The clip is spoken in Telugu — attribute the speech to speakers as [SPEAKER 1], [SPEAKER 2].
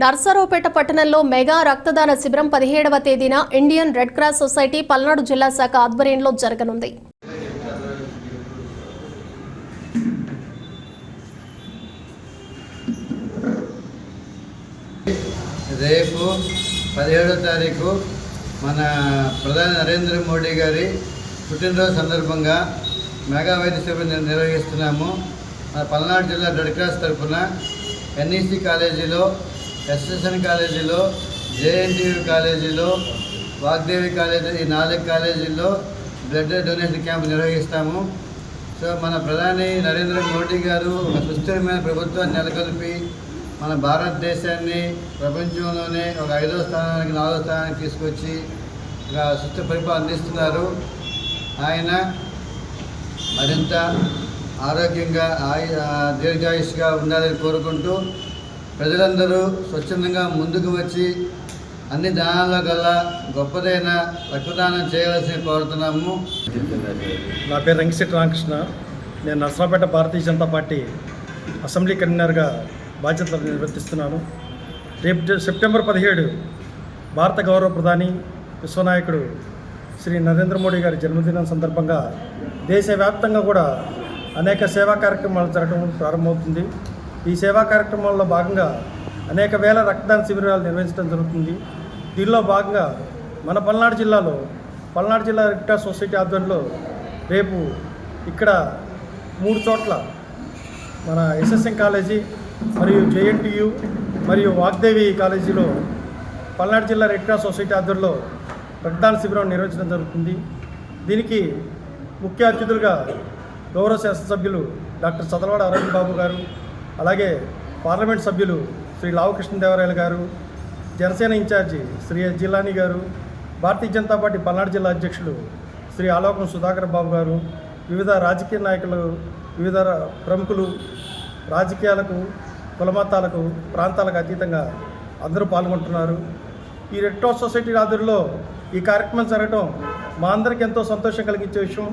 [SPEAKER 1] నర్సరావుపేట పట్టణంలో మెగా రక్తదాన శిబిరం పదిహేడవ తేదీన Indian Red Cross Society Palnadu జిల్లా శాఖ ఆధ్వర్యంలో జరగనుంది.
[SPEAKER 2] రేపు పదిహేడో తారీఖు మన ప్రధాని నరేంద్ర మోడీ గారి పుట్టినరోజు సందర్భంగా మెగా వైద్య శిబిరం నిర్వహిస్తున్నాము. మన పల్నాడు జిల్లా రెడ్ క్రాస్ తరఫున ఎన్ఈసి కాలేజీలో ఎస్ఎస్ఎన్ కాలేజీలో జేఎన్టీయూ కాలేజీలో వాగ్దేవి కాలేజీ ఈ నాలుగు కాలేజీల్లో బ్లడ్ డొనేషన్ క్యాంప్ నిర్వహిస్తాము. సో మన ప్రధాని నరేంద్ర మోడీ గారు ఒక సుస్థిరమైన ప్రభుత్వాన్ని నెలకొల్పి మన భారతదేశాన్ని ప్రపంచంలోనే ఒక ఐదో స్థానానికి నాలుగో స్థానానికి తీసుకొచ్చి ఒక సుస్థిర పరిపాలన అందిస్తున్నారు. ఆయన మరింత ఆరోగ్యంగా ఆయు దీర్ఘాయుష్గా ఉండాలని కోరుకుంటూ ప్రజలందరూ స్వచ్ఛందంగా ముందుకు వచ్చి అన్ని దానాల్లో కల్లా గొప్పదైన రక్తదానం చేయవలసి కోరుతున్నాము.
[SPEAKER 3] నా పేరు రంగశెట్టి రామకృష్ణ. నేను నర్సరాపేట భారతీయ జనతా పార్టీ అసెంబ్లీ కన్వీనర్గా బాధ్యతలు నిర్వర్తిస్తున్నాను. రేపు సెప్టెంబర్ పదిహేడు భారత గౌరవ ప్రధాని విశ్వనాయకుడు శ్రీ నరేంద్ర మోడీ గారి జన్మదినం సందర్భంగా దేశవ్యాప్తంగా కూడా అనేక సేవా కార్యక్రమాలు జరగడం ప్రారంభమవుతుంది. ఈ సేవా కార్యక్రమంలో భాగంగా అనేక వేల రక్తదాన శిబిరాలు నిర్వహించడం జరుగుతుంది. దీనిలో భాగంగా మన పల్నాడు జిల్లాలో పల్నాడు జిల్లా రెడ్ క్రాస్ సొసైటీ ఆధ్వర్యంలో రేపు ఇక్కడ మూడు చోట్ల మన ఎస్ఎస్ఎం కాలేజీ మరియు జేఎన్టీయు మరియు వాగ్దేవి కాలేజీలో పల్నాడు జిల్లా రెడ్ క్రాస్ సొసైటీ ఆధ్వర్యంలో రక్తదాన శిబిరం నిర్వహించడం జరుగుతుంది. దీనికి ముఖ్య అతిథులుగా గౌరవ శాసనసభ్యులు డాక్టర్ చదలవాడ అరవింద్ బాబు గారు అలాగే పార్లమెంట్ సభ్యులు శ్రీ లావకృష్ణదేవరాయలు గారు జనసేన ఇన్ఛార్జి శ్రీ జిల్లాని గారు భారతీయ జనతా పార్టీ పల్నాడు జిల్లా అధ్యక్షులు శ్రీ ఆలోకం సుధాకర్ బాబు గారు వివిధ రాజకీయ నాయకులు వివిధ ప్రముఖులు రాజకీయాలకు కులమతాలకు ప్రాంతాలకు అతీతంగా అందరూ పాల్గొంటున్నారు. ఈ రెడ్ క్రాస్ సొసైటీ ఆధ్వర్యంలో ఈ కార్యక్రమం జరగడం మా అందరికీ ఎంతో సంతోషం కలిగించే విషయం.